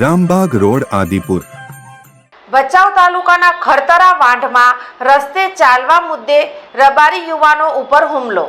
Rambag road, Adipur. Bhachau તાલુકાના ખરતરા વાંઢમાં રસ્તે ચાલવા મુદ્દે રબારી યુવાનો ઉપર હુમલો.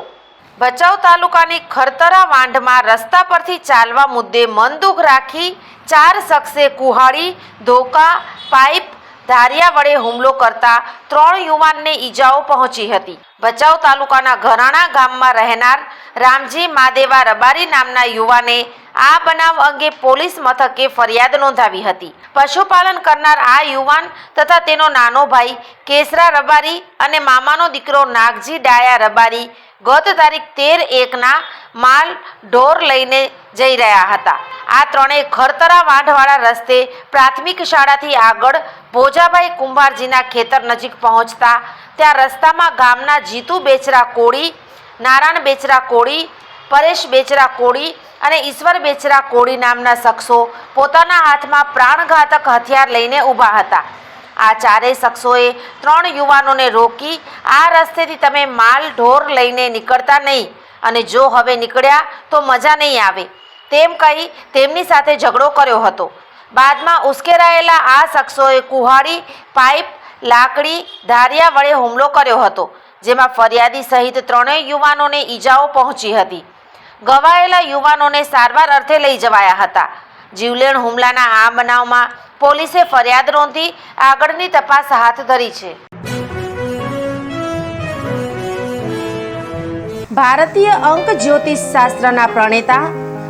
ભચાઉ તાલુકાની ખરતરા વાંઢમાં રસ્તા પરથી ચાલવા મુદ્દે મનદુખ રાખી ચાર શખ્સે કુહાડી, ધોકા, પાઇપ ધારિયા વડે હુમલો કરતા ત્રણ યુવાનને ઈજાઓ પહોંચી હતી. ભચાઉ તાલુકાના ઘરાણા ગામમાં રહેનાર રામજી માદેવા રબારી નામના યુવાને આ બનાવ અંગે પોલીસ મથકે ફરિયાદ નોંધાવી હતી. પશુપાલન કરનાર આ યુવાન તથા તેનો નાનો ભાઈ કેસરા રબારી અને મામાનો દીકરો નાગજી ડાયા રબારી ગત તારીખ તેર એકના માલ ઢોર લઈને જઈ રહ્યા હતા. આ ત્રણેય ખરતરા વાંઢવાળા રસ્તે પ્રાથમિક શાળાથી આગળ ભોજાભાઈ કુંભારજીના ખેતર નજીક પહોંચતા ત્યાં રસ્તામાં ગામના જીતુ બેચરા કોળી, નારાયણ બેચરા કોળી, પરેશ બેચરા કોળી અને ઈશ્વર બેચરા કોળી નામના શખ્સો પોતાના હાથમાં પ્રાણઘાતક હથિયાર લઈને ઊભા હતા. આ ચારેય શખ્સોએ ત્રણ યુવાનોને રોકી આ રસ્તેથી તમે માલ, ઢોર લઈને નીકળતા નહીં અને જો હવે નીકળ્યા તો મજા નહીં આવે. તેમ કહી તેમની સાથે ઝઘડો કર્યો હતો. બાદમાં ઉશ્કેરાયેલા આ શખ્સોએ કુહાડી, પાઇપ, લાકડી, ધારિયા વડે હુમલો કર્યો હતો, જેમાં ફરિયાદી સહિત ત્રણેય યુવાનોને ઈજાઓ પહોંચી હતી. ગવાયેલા યુવાનોને સારવાર અર્થે લઈ જવાયા હતા. જીવલેણ હુમલાના આ બનાવમાં પોલીસે ફરિયાદ નોંધી આગળની તપાસ હાથ ધરી છે. ભારતીય અંક જ્યોતિષ શાસ્ત્રના પ્રણેતા